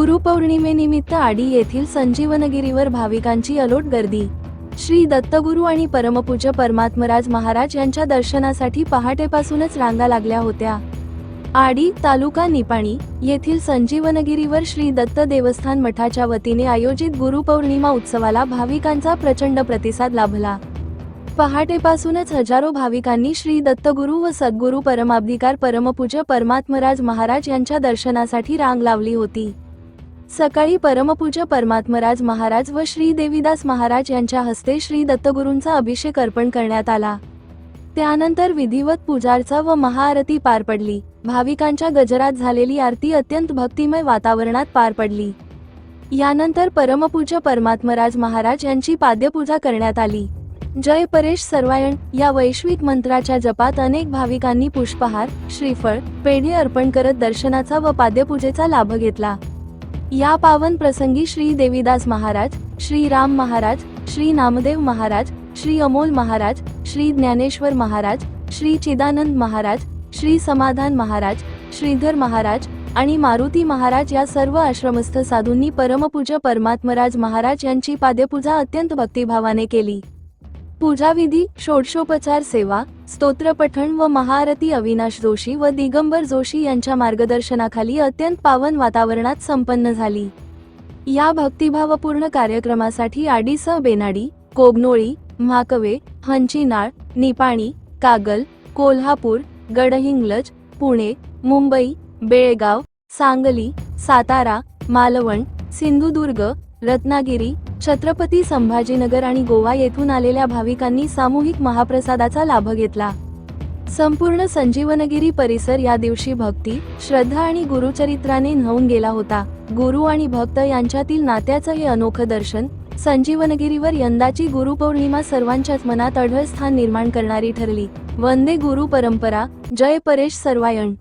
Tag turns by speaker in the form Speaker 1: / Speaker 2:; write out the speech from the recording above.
Speaker 1: गुरुपौर्णिमेनिमित्त आडी येथील संजीवनगिरीवर भाविकांची अलोट गर्दी. श्री दत्तगुरू आणि परमपूज्य परमात्मराज महाराज यांच्या दर्शनासाठी पहाटेपासूनच रांगा लागल्या होत्या. आडी तालुका निपाणी येथील संजीवनगिरीवर श्री दत्त देवस्थान मठाच्या वतीने आयोजित गुरुपौर्णिमा उत्सवाला भाविकांचा प्रचंड प्रतिसाद लाभला. पहाटेपासूनच हजारो भाविकांनी श्री दत्तगुरू व सद्गुरू परमाब्धिकार परमपूज्य परमात्मराज महाराज यांच्या दर्शनासाठी रांग लावली होती. सकाळी परमपूज्य परमात्मराज महाराज व श्री देवीदास महाराज यांच्या हस्ते श्री दत्तगुरूंचा अभिषेक अर्पण करण्यात आला. त्यानंतर विधिवत पूजार्चा व महाआरती पार पडली. भाविकांच्या गजरात झालेली आरती अत्यंत भक्तिमय वातावरणात पार पडली. यानंतर परमपूज्य परमात्मराज महाराज यांची पाद्यपूजा करण्यात आली. जय परेश सर्वायण या वैश्विक मंत्राच्या जपात अनेक भाविकांनी पुष्पहार श्रीफळ पेढे अर्पण करत दर्शनाचा व पाद्यपूजेचा लाभ घेतला. या पावन प्रसंगी श्री देवीदास महाराज श्री राम महाराज श्री नामदेव महाराज श्री अमोल महाराज श्री ज्ञानेश्वर महाराज श्री चिदानंद महाराज श्री समाधान महाराज श्रीधर महाराज आणि मारुती महाराज या सर्व आश्रमस्थ साधूंनी परमपूज्य परमात्मराज महाराज यांची पाद्यपूजा अत्यंत भक्तिभावाने केली. पूजाविधी षोडशोपचार सेवा स्तोत्रपठण व महाआरती अविनाश जोशी व दिगंबर जोशी यांच्या मार्गदर्शनाखाली अत्यंत पावन वातावरणात संपन्न झाली. या भक्तिभावपूर्ण कार्यक्रमासाठी आडीसह बेनाडी कोगनोळी म्हाकवे हंचीनाळ निपाणी कागल कोल्हापूर गडहिंग्लज पुणे मुंबई बेळगाव सांगली सातारा मालवण सिंधुदुर्ग रत्नागिरी छत्रपती संभाजीनगर आणि गोवा येथून आलेल्या भाविकांनी सामूहिक महाप्रसादाचा लाभ घेतला. संपूर्ण संजीवनगिरी परिसर या दिवशी भक्ती श्रद्धा आणि गुरुचरित्राने न्हवून गेला होता. गुरु आणि भक्त यांच्यातील नात्याचं हे अनोखं दर्शन संजीवनगिरीवर यंदाची गुरुपौर्णिमा सर्वांच्याच मनात अढळ स्थान निर्माण करणारी ठरली. वंदे गुरु परंपरा जय परेश सर्वायण.